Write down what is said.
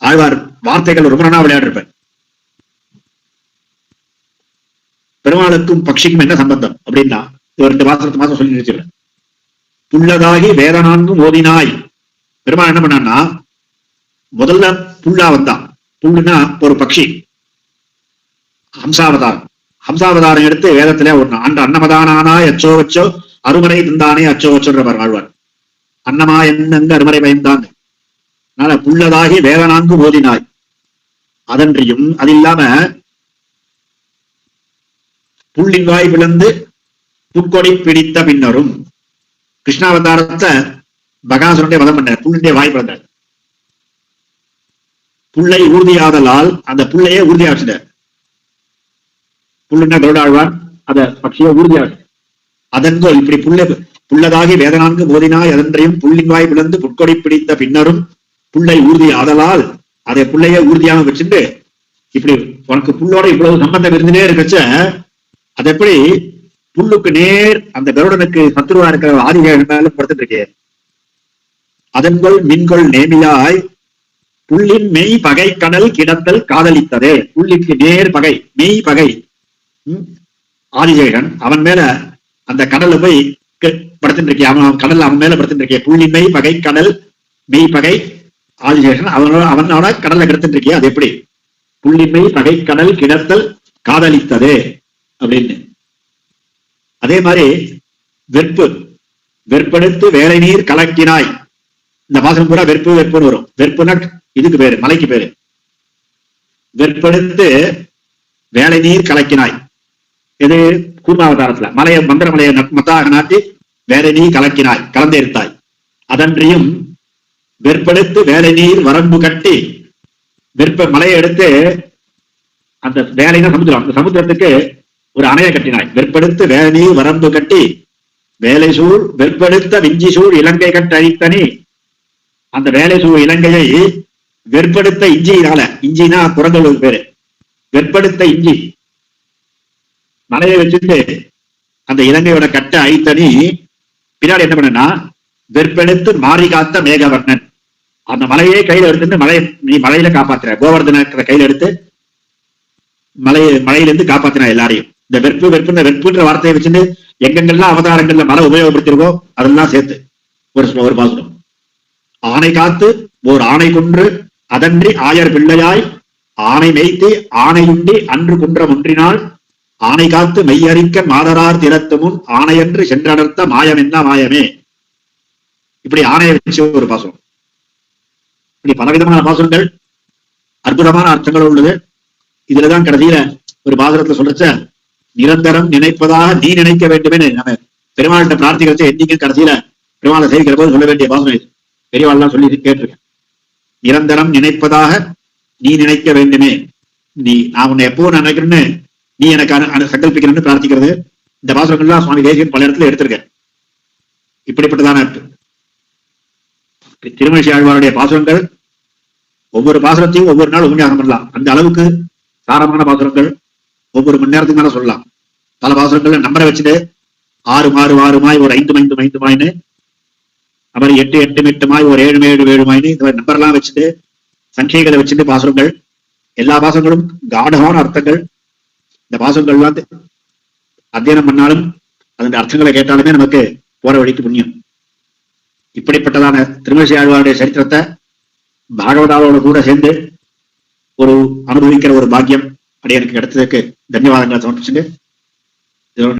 ஆழ்வார் வார்த்தைகள் ரொம்ப நாளா விளையாடிருப்பேன். பெருமாளுக்கும் பக்ஷிக்கும் என்ன சம்பந்தம் அப்படின்னா இவர் ஒரு ரெண்டு மாசத்து மாசம் சொல்லி நிறுத்திடுறேன் புள்ளதாகி வேதனான்கும் ஓதினாய். பெருமாள் என்ன பண்ணான்னா முதல்ல புல்லா வந்தான். புல்லுன்னா ஒரு பக்ஷி. ஹம்சாவதாரம். ஹம்சாவதாரம் எடுத்து வேதத்துல ஒரு ஆண்டு அன்னமதானானா எச்சோ வச்சோ அருமறை தந்தானே அச்சோ வச்சோன்ற ஆழ்வார். அன்னமா என்னங்க அருமறை பயந்தாங்க? அதனால புள்ளதாகி வேதனான்கு ஓதினாய். அதன்றியும் அது இல்லாம புள்ளின் வாய் பிளந்து புட்கொடி பிடித்த பின்னரும் கிருஷ்ணாவதாரத்தை பகாசுரனுடைய வதம் பண்ணார். புள்ளினுடைய வாய் பிறந்தார் புள்ளை ஊர்தியாதலால் அந்த புள்ளையே ஊர்தியாச்சிட்டார் புள்ளுன்னா கருடாழ்வார் அத பட்சியை ஊர்தியாச்சு அதன்கோ இப்படி புள்ளை புள்ளதாகி வேதனான்கு போதினாய் அதன்றையும் புள்ளின் வாய் பிளந்து புட்கொடி பிடித்த பின்னரும் புள்ளை ஊர்தி ஆதலால் அதை புள்ளைய ஊர்தியாக வச்சுட்டு இப்படி உனக்கு புல்லோட இவ்வளவு சம்பந்தம் இருந்துனே இருக்கச்ச அது எப்படி? புல்லுக்கு நேர் அந்த கருடனுக்கு சத்துருவா இருக்கிற ஆதிகள் மேல படுத்துட்டு இருக்கே. அதன்கொள் மின்கொள் நேமியாய் புள்ளின் மெய் பகை கடல் கிடத்தல் காதலித்ததே. புல்லிற்கு நேர் பகை மெய் பகை. ம், ஆதிஜேகன் அவன் மேல அந்த கடல்ல போய் படுத்துட்டு இருக்கே. அவன் கடல் அவன் மேல படுத்துட்டு இருக்கே. புள்ளி மெய் பகை கடல் மெய் பகை ஆதிசேஷன் அவனோட அவனோட கடல்ல கிடத்துட்டு இருக்கியா அது எப்படி? புள்ளிமை பகை கடல் கிடத்தல் காதலித்தது அப்படின்னு. அதே மாதிரி வெற்பு. வெற்பெடுத்து வேலை நீர் கலக்கினாய். இந்த மாசம் பூரா வெற்பு வெற்புன்னு வரும். வெற்புனா இதுக்கு பேரு மலைக்கு பேரு. வெற்பெடுத்து வேலை நீர் கலக்கினாய். இது கூர்மாவதாரத்துல. மலைய மந்திரமலையை மத்தாக நாட்டி வேலை நீர் கலக்கினாய் கலந்தெடுத்தாய் அதன்றியும் வெற்பெடுத்து வேலை நீர் வரம்பு கட்டி வெற்ப மலையை எடுத்து அந்த வேலைனா சமுத்திரம். அந்த சமுத்திரத்துக்கு ஒரு அணையை கட்டினாய். வெற்பெடுத்து வேலை நீர் வரம்பு கட்டி வேலை சூழ் வெற்பெடுத்த விஞ்சி சூழ் இலங்கை கட்ட அழித்தனி. அந்த வேலை சூழ் இலங்கையை வெற்படுத்த இஞ்சியினால இஞ்சினா குரங்களுக்கு பேரு. வெற்படுத்த இஞ்சி. மலையை வச்சுட்டு அந்த இலங்கையோட கட்ட அழித்தனி. பின்னாடி என்ன பண்ணனா வெற்பெடுத்து மாறி காத்த மேகவர்ணன். அந்த மலையே கையில எடுத்துட்டு மலையை நீ மலையில காப்பாத்துற. கோவர்தனத்தை கையில எடுத்து மலை மலையிலிருந்து காப்பாத்தினா எல்லாரையும். இந்த வெற்பு வெற்புன்ற இந்த வெற்புன்ற வார்த்தையை வச்சுட்டு எங்கெங்கெல்லாம் அவதாரங்கள்ல மலை உபயோகப்படுத்திருக்கோ அதெல்லாம் சேர்த்து ஒரு ஒரு பாசுரம். ஆணை காத்து ஓர் ஆணை குன்று அதன்றி ஆயர் பிள்ளையாய் ஆணை மேய்த்து ஆணையுண்டி அன்று குன்றம் ஒன்றினால் ஆணை காத்து மெய்யறிக்க மாதரார் திறத்து முன் ஆணையன்று சென்றடர்த்த மாயம் என்ன மாயமே. இப்படி ஆணையை வச்சு ஒரு பாசனம் இப்படி பலவிதமான பாசனங்கள் அற்புதமான அர்த்தங்கள் உள்ளது. இதுலதான் கடைசியில ஒரு பாசனத்துல சொல்றச்ச நிரந்தரம் நினைப்பதாக நீ நினைக்க வேண்டுமே நம்ம பெருமாள்கிட்ட பிரார்த்திக்கிறச்ச என்னைக்கும் கடைசியில பெருமாளை சேவிக்கிற போது சொல்ல வேண்டிய பாசனம் இது. பெரியவாள்லாம் சொல்லி கேட்டிருக்கேன். நிரந்தரம் நினைப்பதாக நீ நினைக்க வேண்டுமே. நீ நான் உன்னை எப்போ நினைக்கிறேன்னு நீ எனக்கு அனு- சங்கல்பிக்கிறேன்னு பிரார்த்திக்கிறது. இந்த பாசனங்கள்லாம் சுவாமி தேசியன் பல இடத்துல எடுத்திருக்கேன் இப்படிப்பட்டதான திருமணி ஆழ்வாருடைய பாசுரங்கள் ஒவ்வொரு பாசுரத்தையும் ஒவ்வொரு நாள் உபன்யாசம் பண்ணலாம். அந்த அளவுக்கு சாரமான பாசுரங்கள் ஒவ்வொரு மணி நேரத்துக்கு மேல சொல்லலாம். பல பாசுரங்கள்ல நம்பரை வச்சுட்டு ஆறு மாறு ஆறுமாய் ஒரு ஐந்து ஐந்து ஐந்து மாய்னு அப்புறம் எட்டு எட்டு எட்டுமாய் ஒரு ஏழு ஏழு ஏழுமாய்னு இந்த மாதிரி நம்பர் எல்லாம் வச்சுட்டு சங்கைகளை வச்சுட்டு பாசுரங்கள். எல்லா பாசங்களும் காடமான அர்த்தங்கள். இந்த பாசங்கள்லாம் அத்தியனம் பண்ணாலும் அதன் அர்த்தங்களை கேட்டாலுமே நமக்கு போற வழிக்கு புண்ணியம். இப்படிப்பட்டதான திருமசி ஆழ்வாருடைய சரித்திரத்தை பாகவதாவோட கூட சேர்ந்து ஒரு அனுபவிக்கிற ஒரு பாக்கியம் அப்படி எனக்கு கிடைத்ததுக்கு தன்யவாதங்களை சமர்ப்பிச்சுட்டு